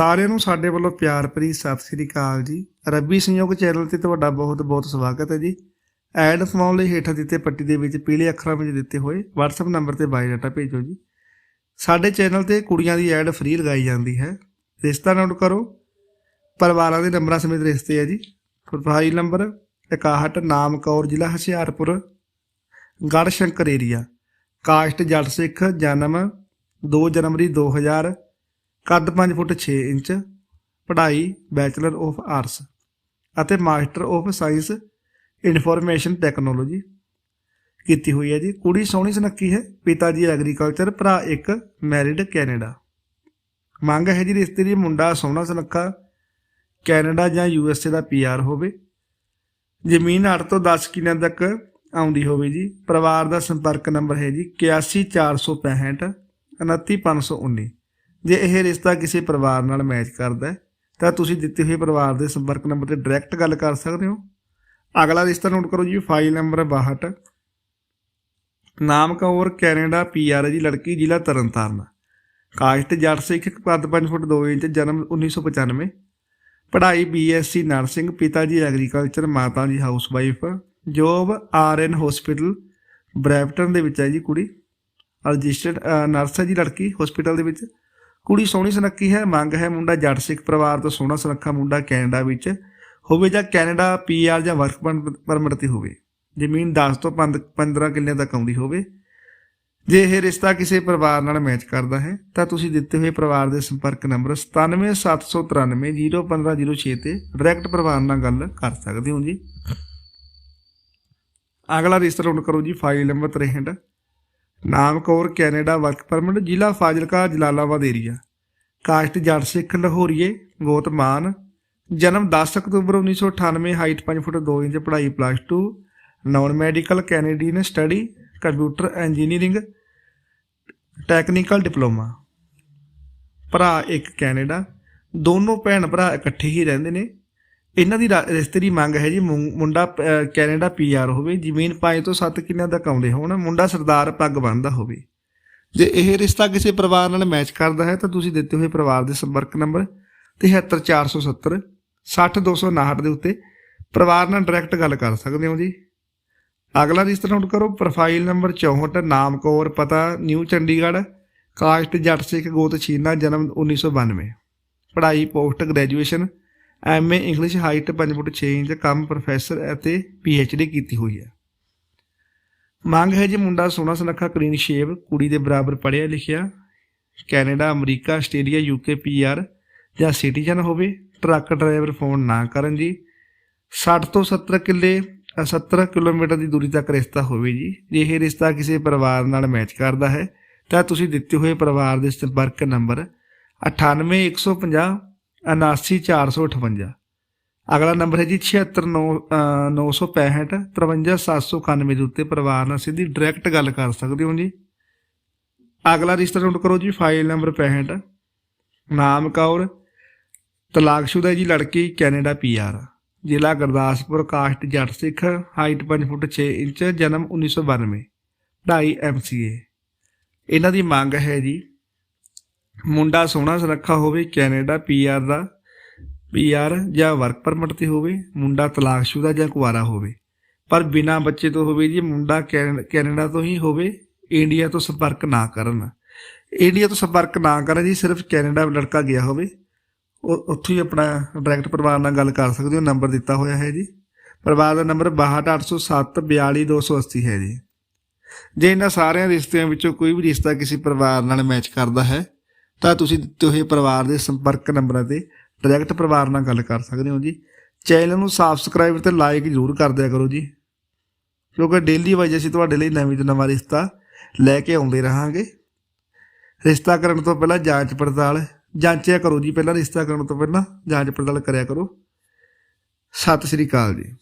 ਸਾਰਿਆਂ ਨੂੰ ਸਾਡੇ ਵੱਲੋਂ ਪਿਆਰ ਭਰੀ ਸਤਿ ਸ੍ਰੀ ਅਕਾਲ ਜੀ। ਰੱਬੀ ਸੰਯੋਗ ਚੈਨਲ ਤੇ ਤੁਹਾਡਾ ਬਹੁਤ ਬਹੁਤ ਸਵਾਗਤ ਹੈ ਜੀ। ਐਡ ਫਮਾਉਣ ਲਈ ਹੇਠਾਂ ਦਿੱਤੇ ਪੱਟੀ ਦੇ ਵਿੱਚ ਪੀਲੇ ਅੱਖਰਾਂ ਵਿੱਚ ਦਿੱਤੇ ਹੋਏ WhatsApp ਨੰਬਰ ਤੇ ਬਾਇਓਡਾਟਾ ਭੇਜੋ ਜੀ। ਸਾਡੇ ਚੈਨਲ ਤੇ ਕੁੜੀਆਂ ਦੀ ਐਡ ਫ੍ਰੀ ਲਗਾਈ ਜਾਂਦੀ ਹੈ। ਰਿਸ਼ਤਾ ਨੋਟ ਕਰੋ। ਪਰਿਵਾਰਾਂ ਦੇ ਨੰਬਰਾਂ ਸਮੇਤ ਰਿਸ਼ਤੇ ਹੈ ਜੀ। ਪ੍ਰੋਫਾਈਲ ਨੰਬਰ 61 ਨਾਮ ਕੌਰ ਜ਼ਿਲ੍ਹਾ ਹੁਸ਼ਿਆਰਪੁਰ ਗੜਸ਼ੰਕਰ ਏਰੀਆ ਕਾਸਟ ਜੱਟ ਸਿੱਖ ਜਨਮ 2 ਜਨਵਰੀ 2000 ਕੱਦ 5 ਫੁੱਟ 6 ਇੰਚ, ਪੜ੍ਹਾਈ ਬੈਚਲਰ ਆਫ ਆਰਟਸ ਅਤੇ master of science information technology ਕੀਤੀ ਹੋਈ ਹੈ ਜੀ। ਕੁੜੀ ਸੋਹਣੀ ਸੁਨੱਖੀ ਹੈ। ਪਿਤਾ ਜੀ ਐਗਰੀਕਲਚਰ, ਭਰਾ ਇੱਕ ਮੈਰਿਡ ਕੈਨੇਡਾ। ਮੰਗ ਹੈ ਜੀ ਰਿਸ਼ਤੇ ਦੀ ਮੁੰਡਾ ਸੋਹਣਾ ਸੁਨੱਖਾ ਕੈਨੇਡਾ ਜਾਂ ਯੂਐਸਏ ਦਾ ਪੀਆਰ ਹੋਵੇ। ਜ਼ਮੀਨ 8 ਤੋਂ 10 ਕਿੱਲਿਆਂ ਤੱਕ ਆਉਂਦੀ ਹੋਵੇ ਜੀ। ਪਰਿਵਾਰ ਦਾ ਸੰਪਰਕ ਨੰਬਰ ਹੈ ਜੀ 81465 29519 ਜੇ ਇਹ ਰਿਸ਼ਤਾ ਕਿਸੇ ਪਰਿਵਾਰ ਨਾਲ ਮੈਚ ਕਰਦਾ ਹੈ, ਤਾਂ ਤੁਸੀਂ ਦਿੱਤੇ ਹੋਏ ਪਰਿਵਾਰ ਦੇ ਸੰਪਰਕ ਨੰਬਰ ਤੇ ਡਾਇਰੈਕਟ ਗੱਲ ਕਰ ਸਕਦੇ ਹੋ। ਅਗਲਾ ਰਿਸ਼ਤਾ ਨੋਟ ਕਰੋ ਜੀ ਫਾਈਲ ਨੰਬਰ 62 ਨਾਮ ਕੌਰ ਕੈਨੇਡਾ ਪੀਆਰ ਹੈ ਜੀ, ਲੜਕੀ, ਜ਼ਿਲ੍ਹਾ ਤਰਨਤਾਰਨ। ਕਾਸਟ ਜੱਟ ਸਿੱਖ ਕੱਦ 5 ਫੁੱਟ 2 ਇੰਚ, ਜਨਮ 1995 ਪੜ੍ਹਾਈ ਬੀਐਸਸੀ ਨਰਸਿੰਗ ਪਿਤਾ ਜੀ ਐਗਰੀਕਲਚਰ ਮਾਤਾ ਜੀ housewife job RN hospital Brampton ਦੇ ਵਿੱਚ ਹੈ ਜੀ ਕੁੜੀ। ਰਜਿਸਟਰਡ ਨਰਸ ਹੈ ਜੀ ਲੜਕੀ ਹਸਪੀਟਲ ਦੇ ਵਿੱਚ। ਕੁੜੀ ਸੋਹਣੀ ਸੁਨੱਖੀ ਹੈ, ਮੰਗ ਹੈ ਮੁੰਡਾ ਜੱਟ ਸਿੱਖ ਪਰਿਵਾਰ ਤੋਂ ਸੋਹਣਾ ਸੁਨੱਖਾ ਮੁੰਡਾ ਕੈਨੇਡਾ ਵਿੱਚ ਹੋਵੇ ਜਾਂ ਕੈਨੇਡਾ ਪੀਆਰ ਜਾਂ ਵਰਕ ਪਰਮਿਟ ਤੇ ਹੋਵੇ। ਜ਼ਮੀਨ 10 ਤੋਂ 15 ਕਿੱਲੇ ਤੱਕ ਆਉਂਦੀ ਹੋਵੇ। ਜੇ ਇਹ ਰਿਸ਼ਤਾ ਕਿਸੇ ਪਰਿਵਾਰ ਨਾਲ ਮੈਚ ਕਰਦਾ ਹੈ, ਤਾਂ ਤੁਸੀਂ ਦਿੱਤੇ ਹੋਏ ਪਰਿਵਾਰ ਦੇ ਸੰਪਰਕ ਨੰਬਰ 9779301506 ਤੇ ਡਾਇਰੈਕਟ ਪਰਿਵਾਰ ਨਾਲ ਗੱਲ ਕਰ ਸਕਦੇ ਹੋ ਜੀ। ਅਗਲਾ ਰਿਸ਼ਤਾ ਨੋਟ ਕਰੋ ਜੀ ਫਾਈਲ ਨੰਬਰ 63 ਨਾਮ ਕੌਰ ਕੈਨੇਡਾ ਵਰਕ ਪਰਮਿਟ ਜ਼ਿਲ੍ਹਾ ਫਾਜ਼ਿਲਕਾ, ਜਲਾਲਾਬਾਦ ਏਰੀਆ ਕਾਸਟ ਜੱਟ ਸਿੱਖ ਲਾਹੌਰੀਏ ਗੋਤ ਮਾਨ ਜਨਮ 10 ਅਕਤੂਬਰ 1998 ਹਾਈਟ 5 ਫੁੱਟ 2 ਇੰਚ, ਪੜ੍ਹਾਈ plus 2 non medical Canadian study computer engineering technical diploma ਭਰਾ ਇੱਕ ਕੈਨੇਡਾ। ਦੋਨੋਂ ਭੈਣ ਭਰਾ ਇਕੱਠੇ ਹੀ ਰਹਿੰਦੇ ਨੇ। ਇਹਨਾਂ ਦੀ ਰਾ- ਰਿਸ਼ਤੇ ਦੀ ਮੰਗ ਹੈ ਜੀ ਮੁੰ- ਮੁੰਡਾ ਅਹ, ਕੈਨੇਡਾ ਪੀਆਰ ਹੋਵੇ ਜ਼ਮੀਨ 5 ਤੋਂ 7 ਕਿੱਲਿਆਂ ਤੱਕ ਆਉਂਦੇ ਹੋਣ ਮੁੰਡਾ ਸਰਦਾਰ ਪੱਗ ਬੰਨਦਾ ਹੋਵੇ। ਜੇ ਇਹ ਰਿਸ਼ਤਾ ਕਿਸੇ ਪਰਿਵਾਰ ਨਾਲ ਮੈਚ ਕਰਦਾ ਹੈ ਤਾਂ ਤੁਸੀਂ ਦਿੱਤੇ ਹੋਏ ਪਰਿਵਾਰ ਦੇ ਸੰਪਰਕ ਨੰਬਰ 73470 60259 ਦੇ ਉੱਤੇ ਪਰਿਵਾਰ ਨਾਲ ਡਾਇਰੈਕਟ ਗੱਲ ਕਰ ਸਕਦੇ ਹੋ ਜੀ। ਅਗਲਾ ਰਿਸ਼ਤਾ ਨੋਟ ਕਰੋ ਪ੍ਰੋਫਾਈਲ ਨੰਬਰ 64 ਨਾਮ ਕੌਰ ਪਤਾ ਨਿਊ ਚੰਡੀਗੜ੍ਹ ਕਾਸਟ ਜੱਟ ਸਿੱਖ ਗੋਤ ਛੀਨਾ ਜਨਮ 1992 ਪੜ੍ਹਾਈ post graduation MA English height 5 foot 6 inch ਕੰਮ ਪ੍ਰੋਫੈਸਰ ਅਤੇ ਡੀ ਕੀਤੀ ਹੋਈ ਹੈ। ਮੰਗ ਹੈ ਜੀ ਮੁੰਡਾ ਸੋਹਣਾ ਸੁਨੱਖਾ ਕਲੀਨ ਸ਼ੇਵ ਕੁੜੀ ਦੇ ਬਰਾਬਰ ਪੜ੍ਹਿਆ ਲਿਖਿਆ Canada America Australia UK PR ਜਾਂ ਸਿਟੀਜ਼ਨ ਹੋਵੇ ਟਰੱਕ ਡਰਾਈਵਰ ਫੋਨ ਨਾ ਕਰਨ ਜੀ। 60 ਤੋਂ 70 ਕਿੱਲੇ ਅ, 70 ਕਿਲੋਮੀਟਰ ਦੀ ਦੂਰੀ ਤੱਕ ਰਿਸ਼ਤਾ ਹੋਵੇ ਜੀ। ਜੇ ਇਹ ਰਿਸ਼ਤਾ ਕਿਸੇ ਪਰਿਵਾਰ ਨਾਲ ਮੈਚ ਕਰਦਾ ਹੈ ਤਾਂ ਤੁਸੀਂ ਦਿੱਤੇ ਹੋਏ ਪਰਿਵਾਰ ਦੇ ਸੰਪਰਕ ਨੰਬਰ 98150 79458 ਅਗਲਾ ਨੰਬਰ ਹੈ ਜੀ 769665 53791 ਦੇ ਉੱਤੇ ਪਰਿਵਾਰ ਨਾਲ ਸਿੱਧੀ ਡਾਇਰੈਕਟ ਗੱਲ ਕਰ ਸਕਦੇ ਹੋ ਜੀ। ਅਗਲਾ ਰਿਸ਼ਤਾ ਨੋਟ ਕਰੋ ਜੀ, ਫਾਈਲ ਨੰਬਰ 65 ਨਾਮ ਕੌਰ। ਤਲਾਕਸ਼ੁਦਾ ਜੀ ਲੜਕੀ, ਕੈਨੇਡਾ ਪੀਆਰ ਜ਼ਿਲ੍ਹਾ ਗੁਰਦਾਸਪੁਰ, ਕਾਸਟ ਜੱਟ ਸਿੱਖ, ਹਾਈਟ 5 ਫੁੱਟ 6 ਇੰਚ, ਜਨਮ 1992 ਪੜ੍ਹਾਈ ਐਮਸੀਏ ਇਹਨਾਂ ਦੀ ਮੰਗ ਹੈ ਜੀ ਮੁੰਡਾ ਸੋਹਣਾ ਸੁਨੱਖਾ ਹੋਵੇ, ਕੈਨੇਡਾ ਪੀਆਰ ਦਾ ਪੀਆਰ ਜਾਂ ਵਰਕ ਪਰਮਿਟ ਤੇ ਹੋਵੇ, ਮੁੰਡਾ ਤਲਾਕਸ਼ੁਦਾ ਜਾਂ ਕੁਆਰਾ ਹੋਵੇ। ਪਰ ਬਿਨਾ ਬੱਚੇ ਤੋਂ ਹੋਵੇ ਜੀ, ਮੁੰਡਾ ਕੈਨ- ਕੈਨੇਡਾ ਤੋਂ ਹੀ ਹੋਵੇ, ਇੰਡੀਆ ਤੋਂ ਸੰਪਰਕ ਨਾ ਕਰਨ। ਇੰਡੀਆ ਤੋਂ ਸੰਪਰਕ ਨਾ ਕਰਨ ਜੀ, ਸਿਰਫ ਕੈਨੇਡਾ ਲੜਕਾ ਗਿਆ ਹੋਵੇ। ਉਹ ਉੱਥੋਂ ਹੀ ਆਪਣਾ ਡਾਇਰੈਕਟ ਪਰਿਵਾਰ ਨਾਲ ਗੱਲ ਕਰ ਸਕਦੇ ਹੋ, ਨੰਬਰ ਦਿੱਤਾ ਹੋਇਆ ਹੈ ਜੀ। ਪਰਿਵਾਰ ਦਾ ਨੰਬਰ 62807 42280 ਹੈ ਜੀ। ਜੇ ਇਹਨਾਂ ਸਾਰਿਆਂ ਰਿਸ਼ਤਿਆਂ ਵਿੱਚੋਂ ਕੋਈ ਵੀ ਰਿਸ਼ਤਾ ਕਿਸੇ ਪਰਿਵਾਰ ਨਾਲ ਮੈਚ ਕਰਦਾ ਹੈ ਤਾਂ ਤੁਸੀਂ ਦਿੱਤੇ ਹੋਏ ਪਰਿਵਾਰ ਦੇ ਸੰਪਰਕ ਨੰਬਰਾਂ ਤੇ ਡਾਇਰੈਕਟ ਪਰਿਵਾਰ ਨਾਲ ਗੱਲ ਕਰ ਸਕਦੇ ਹੋ ਜੀ। ਚੈਨਲ ਨੂੰ ਸਬਸਕ੍ਰਾਈਬ ਤੇ ਲਾਈਕ ਜ਼ਰੂਰ ਕਰ ਦਿਆ ਕਰੋ ਜੀ। ਕਿਉਂਕਿ ਡੇਲੀ ਵਾਈਜ਼ ਅਸੀਂ ਤੁਹਾਡੇ ਲਈ ਨਵੀਂ ਤੋਂ ਨਵਾਂ ਰਿਸ਼ਤਾ ਲੈ ਕੇ ਆਉਂਦੇ ਰਹਾਂਗੇ। ਰਿਸ਼ਤਾ ਕਰਨ ਤੋਂ ਪਹਿਲਾਂ ਜਾਂਚ ਪੜਤਾਲ ਜਾਂਚਿਆ ਕਰੋ ਜੀ। ਪਹਿਲਾਂ ਰਿਸ਼ਤਾ ਕਰਨ ਤੋਂ ਪਹਿਲਾਂ ਜਾਂਚ ਪੜਤਾਲ ਕਰਿਆ ਕਰੋ। ਸਤਿ ਸ੍ਰੀ ਅਕਾਲ ਜੀ।